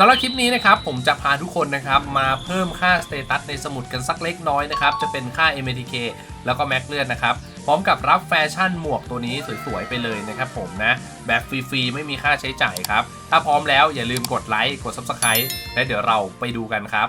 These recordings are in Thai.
สำหรับคลิปนี้นะครับผมจะพาทุกคนนะครับมาเพิ่มค่าสเตตัสในสมุดกันสักเล็กน้อยนะครับจะเป็นค่า MTK แล้วก็แม็กเลือดนะครับพร้อมกับรับแฟชั่นหมวกตัวนี้สวยๆไปเลยนะครับผมนะแบบฟรีๆไม่มีค่าใช้จ่ายครับ ถ้าพร้อมแล้วอย่าลืมกดไลค์กด Subscribe และเดี๋ยวเราไปดูกันครับ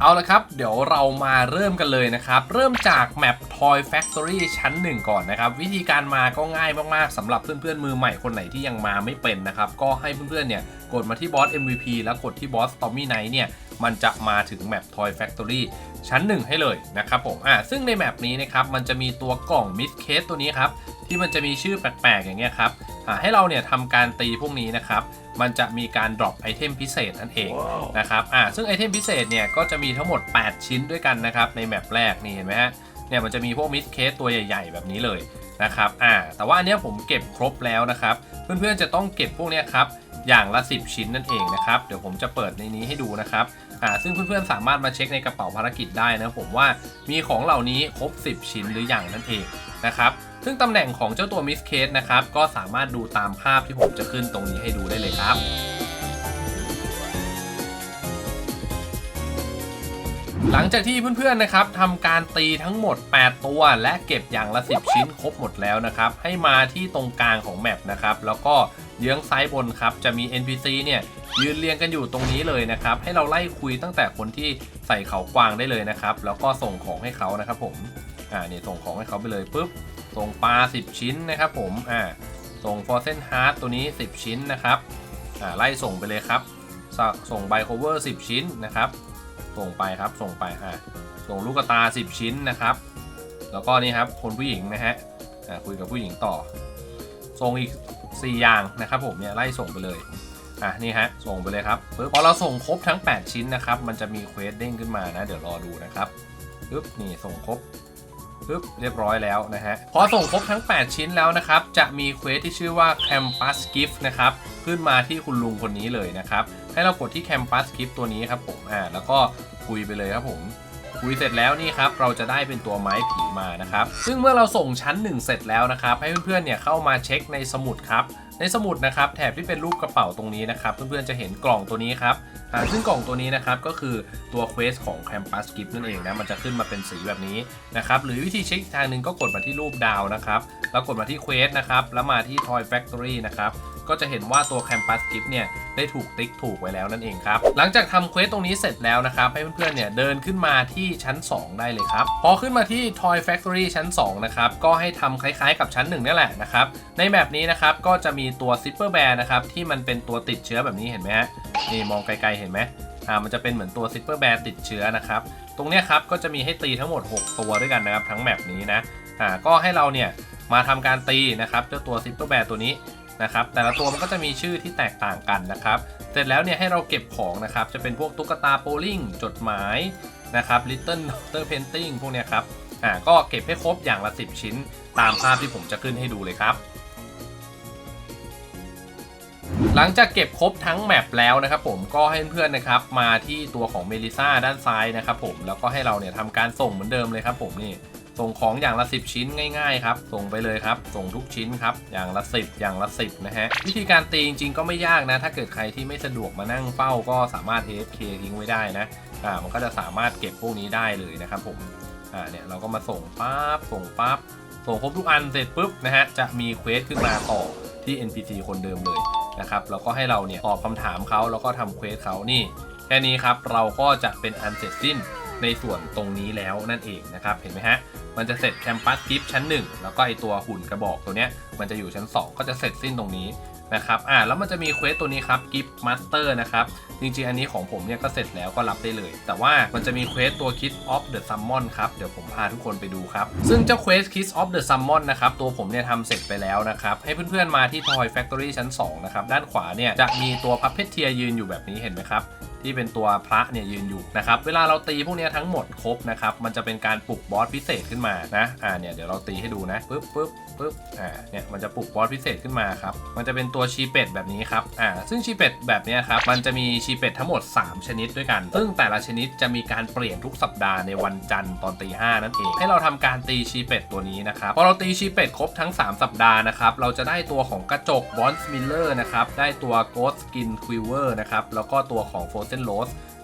เอาละครับ เดี๋ยวเรามาเริ่มกันเลยนะครับ เริ่มจากแมป Toy Factory ชั้น 1 ก่อนนะครับ วิธีการมาก็ง่ายมากๆสำหรับเพื่อนๆ มือใหม่คนไหนที่ยังมาไม่เป็นนะครับ ก็ให้เพื่อนๆเนี่ยกดมาที่บอส MVP แล้วกดที่บอส Stormy knight เนี่ยมันจะมาถึงแมป Toy Factory ชั้น 1 ให้เลยนะครับผมอ่าซึ่งในแมปนี้นะครับมันจะมีตัวกล่อง Miss Case ตัวนี้ครับที่มันจะมีชื่อแปลกๆอย่างเงี้ยครับ ให้เราเนี่ยทำการตีพวกนี้นะครับ มันจะมีการ drop ไอเทมพิเศษนั่นเองนะครับอ่าซึ่งไอเทมพิเศษเนี่ยก็จะมีทั้งหมด 8 ชิ้นด้วยกันนะครับ ในแมปแรกนี่เห็นไหมฮะเนี่ยมันจะมีพวกมิสเคสตัวใหญ่ ๆ แบบนี้เลยนะครับอ่าแต่ว่าอันเนี้ยผมเก็บครบแล้วนะครับ เพื่อนๆจะต้องเก็บพวกเนี้ยครับอย่างละ 10 ชิ้นนั่นเองนะครับ เดี๋ยวผมจะเปิดในนี้ให้ดูนะครับอ่าซึ่งเพื่อนๆสามารถมาเช็คในกระเป๋าภารกิจได้นะผมว่ามีของเหล่านี้ครบ 10 ชิ้นหรืออย่างนั่นเองนะครับ ซึ่งตำแหน่งของเจ้าตัวมิสเคสนะครับ ก็สามารถดูตามภาพที่ผมจะขึ้นตรงนี้ให้ดูได้เลยครับหลังจากที่เพื่อนๆนะครับทำการตีทั้งหมด 8 ตัวและเก็บอย่างละ 10 ชิ้นครบหมดแล้วนะครับ ให้มาที่ตรงกลางของแมปนะครับ แล้วก็เยื้องซ้ายบนครับ จะมี NPC เนี่ย ยืนเรียงกันอยู่ตรงนี้เลยนะครับ ให้เราไล่คุยตั้งแต่คนที่ใส่เขากวางได้เลยนะครับ แล้วก็ส่งของให้เขานะครับผม อ่านี่ส่งของให้เขาไปเลยปุ๊บ ส่งปลา 10 ชิ้นนะครับผมอ่าส่ง f o r c e n Heart ตัวนี้ 10 ชิ้นนะครับอ่าไล่ส่งไปเลยครับสส่ง b y Cover 10 ชิ้นนะครับ ส่งไปครับส่งไปอ่าส่งลูกตา 10 ชิ้นนะครับ แล้วก็นี่ครับคนผู้หญิงนะฮะอ่าคุยกับผู้หญิงต่อ ส่งอีก 4 อย่างนะครับผมเนี่ยไล่ส่งไปเลยอะนี่ฮะส่งไปเลยครับปึ๊บพอเราส่งครบทั้ง 8 ชิ้นนะครับ มันจะมีเควสเด้งขึ้นมานะ เดี๋ยวรอดูนะครับปึ๊บนี่ส่งครบ ปึ๊บเรียบร้อยแล้วนะฮะ พอส่งครบทั้ง 8 ชิ้นแล้วนะครับ จะมีเควสที่ชื่อว่า Campus Gift นะครับ ขึ้นมาที่คุณลุงคนนี้เลยนะครับ ให้เรากดที่ Campus Gift ตัวนี้ครับผมอ่าแล้วก็คุยไปเลยครับผม คุยเสร็จแล้วนี่ครับเราจะได้เป็นตัวไม้ผีมานะครับ ซึ่งเมื่อเราส่งชั้น 1 เสร็จแล้วนะครับ ให้เพื่อนๆเนี่ยเข้ามาเช็คในสมุดครับในสมุดนะครับแถบที่เป็นรูปกระเป๋าตรงนี้นะครับ เพื่อนๆจะเห็นกล่องตัวนี้ครับซึ่งกล่องตัวนี้นะครับก็คือตัวเควสของ Campus Gift นั่นเองนะมันจะขึ้นมาเป็นสีแบบนี้นะครับหรือวิธีเช็คทางหนึ่งก็กดมาที่รูปดาวนะครับแล้วกดมาที่เควสนะครับแล้วมาที่ Toy Factory นะครับ ก็จะเห็นว่าตัว Campus Gift เนี่ยได้ถูกติ๊กถูกไว้แล้วนั่นเองครับ หลังจากทำเควสตรงนี้เสร็จแล้วนะครับ ให้เพื่อนๆเนี่ยเดินขึ้นมาที่ชั้น 2 ได้เลยครับ พอขึ้นมาที่ Toy Factory ชั้น 2 นะครับ ก็ให้ทำคล้ายๆกับชั้น 1นี่แหละนะครับ ในแบบนี้นะครับ ก็จะมีตัว Zipper Bear นะครับ ที่มันเป็นตัวติดเชื้อแบบนี้เห็นไหมฮะนี่มองไกลๆเห็นไหมอ่ามันจะเป็นเหมือนตัว Zipper Bear ติดเชื้อนะครับตรงเนี้ยครับก็จะมีให้ตีทั้งหมด 6 ตัวด้วยกันนะครับทั้งแมปนี้นะอ่าก็ให้เราเนี่ยมาทำการตีนะครับเจ้าตัว Zipper Bear ตัวนี้ นะครับแต่ละตัวมันก็จะมีชื่อที่แตกต่างกันนะครับเสร็จแล้วเนี่ยให้เราเก็บของนะครับจะเป็นพวกตุ๊กตาโปลิงจดหมายนะครับ Little Doctor Painting พวกเนี้ยครับอ่าก็เก็บให้ครบอย่างละ 10 ชิ้น ตามภาพที่ผมจะขึ้นให้ดูเลยครับ หลังจากเก็บครบทั้งแมปแล้วนะครับผมก็ให้เพื่อนๆนะครับมาที่ตัวของเมลิซาด้านซ้ายนะครับผมแล้วก็ให้เราเนี่ยทำการส่งเหมือนเดิมเลยครับผมนี่ ส่งของอย่างละ 10 ชิ้นง่ายๆครับส่งไปเลยครับ ส่งทุกชิ้นครับอย่างละ 10 อย่างละ 10 นะฮะวิธีการตีจริงๆก็ไม่ยากนะ ถ้าเกิดใครที่ไม่สะดวกมานั่งเฝ้าก็สามารถ AFK ทิ้งไว้ได้นะอ่ามันก็จะสามารถเก็บพวกนี้ได้เลยนะครับผมอ่าเนี่ยเราก็มาส่งปั๊บส่งปั๊บส่งครบทุกอันเสร็จปุ๊บนะฮะจะมีเควสขึ้นมาต่อที่ NPC คนเดิมเลยนะครับแล้วก็ให้เราเนี่ยตอบคำถามเขาแล้วก็ทำเควสเขานี่แค่นี้ครับเราก็จะเป็นอันเสร็จสิ้น ในส่วนตรงนี้แล้วนั่นเองนะครับเห็นไหมฮะมันจะเสร็จแคมปัสกิฟชั้น 1 แล้วก็ไอตัวหุ่นกระบอกตัวเนี้ยมันจะอยู่ชั้น 2 ก็จะเสร็จสิ้นตรงนี้นะครับอ่าแล้วมันจะมีเควสตัวนี้ครับกิฟต์มาสเตอร์นะครับจริงๆ อันนี้ของผมเนี่ยก็เสร็จแล้วก็รับได้เลย แต่ว่ามันจะมีเควสตัว Kiss of the Summon ครับ เดี๋ยวผมพาทุกคนไปดูครับ ซึ่งเจ้าเควส Kiss of the Summon นะครับ ตัวผมเนี่ยทำเสร็จไปแล้วนะครับ ให้เพื่อนๆมาที่ Toy Factory ชั้น 2 นะครับ ด้านขวาเนี่ยจะมีตัว Puppeteer ยืนอยู่แบบนี้เห็นไหมครับ ที่เป็นตัวพระเนี่ยยืนอยู่นะครับเวลาเราตีพวกนี้ทั้งหมดครบนะครับมันจะเป็นการปลุกบอสพิเศษขึ้นมานะอ่าเนี่ยเดี๋ยวเราตีให้ดูนะปึ๊บปึ๊บปึ๊บอ่าเนี่ยมันจะปลุกบอสพิเศษขึ้นมาครับมันจะเป็นตัวชีเป็ดแบบนี้ครับอ่าซึ่งชีเป็ดแบบนี้ครับมันจะมีชีเป็ดทั้งหมด 3 ชนิดด้วยกัน ซึ่งแต่ละชนิดจะมีการเปลี่ยนทุกสัปดาห์ในวันจันทร์ตอนตีห้านั่นเองให้เราทำการตีชีเป็ดตัวนี้นะครับพอเราตีชีเป็ดครบทั้ง 3 สัปดาห์นะครับเราจะได้ตัวของกระจกบอนส์มิลเลอร์นะครับได้ตัว Ghost Skin Quiver นะครับแล้วก็ตัวของ Frozen Rose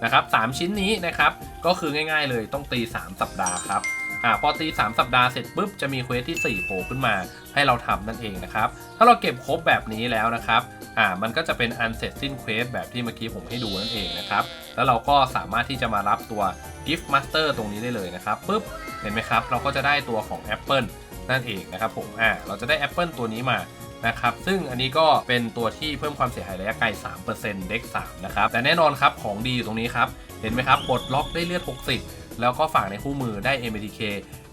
นะครับสามชิ้นนี้นะครับก็คือง่ายๆเลยต้องตี 3 สัปดาห์ครับอ่าพอตี 3 สัปดาห์เสร็จปุ๊บจะมีเควสที่ 4 โผล่ขึ้นมาให้เราทำนั่นเองนะครับ ถ้าเราเก็บครบแบบนี้แล้วนะครับอ่ามันก็จะเป็นอันเสร็จสิ้นเควสแบบที่เมื่อกี้ผมให้ดูนั่นเองนะครับ แล้วเราก็สามารถที่จะมารับตัว Gift Master ตรงนี้ได้เลยนะครับปุ๊บเห็นไหมครับ เราก็จะได้ตัวของ Apple นั่นเองนะครับผมอ่าเราจะได้ Apple ตัวนี้มา นะครับ ซึ่งอันนี้ก็เป็นตัวที่เพิ่มความเสียหายระยะไกล 3%เด็ก3นะครับ แต่แน่นอนครับของดีอยู่ตรงนี้ครับ เห็นไหมครับปลดล็อกได้เลือด 60 แล้วก็ฝากในคู่มือได้ MTK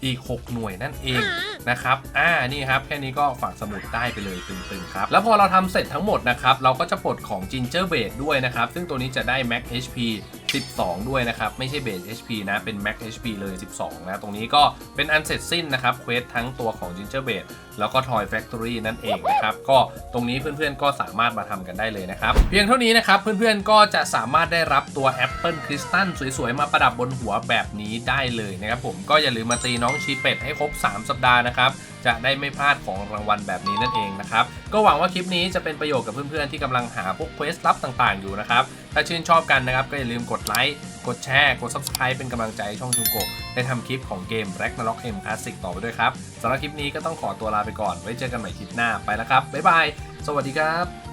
อีก 6 หน่วยนั่นเอง นะครับอ่านี่ครับแค่นี้ก็ฝากสมุดได้ไปเลยตึงๆครับแล้วพอเราทำเสร็จทั้งหมดนะครับเราก็จะปลดของ Ginger b a s e ด้วยนะครับซึ่งตัวนี้จะได้ Max HP 12 ด้วยนะครับ ไม่ใช่ Base HP นะ เป็น Max HP เลย 12 นะ ตรงนี้ก็เป็นอันเสร็จสิ้นนะครับเควสทั้งตัวของ Ginger b a s e แล้วก็ Toy Factory นั่นเองนะครับ ก็ตรงนี้เพื่อนๆก็สามารถมาทำกันได้เลยนะครับ เพียงเท่านี้นะครับ เพื่อนๆก็จะสามารถได้รับตัว Apple Crystal สวยๆ มาประดับบนหัวแบบนี้ได้เลยนะครับผมก็อย่าลืมมาตีน้องชีเป็ดให้ครบ 3 สัปดาห์นะครับ จะได้ไม่พลาดของรางวัลแบบนี้นั่นเองนะครับ ก็หวังว่าคลิปนี้จะเป็นประโยชน์กับเพื่อนๆ ที่กำลังหาพวกเควสลับต่างๆ อยู่นะครับ ถ้าชื่นชอบกันนะครับ ก็อย่าลืมกดไลค์ กดแชร์ กด Subscribe เป็นกำลังใจให้ช่องจุงโกะได้ทำคลิปของเกม Ragnarok M Classic ต่อไปด้วยครับสำหรับคลิปนี้ก็ต้องขอตัวลาไปก่อน ไว้เจอกันใหม่คลิปหน้าไปแล้วครับบ๊ายบาย สวัสดีครับ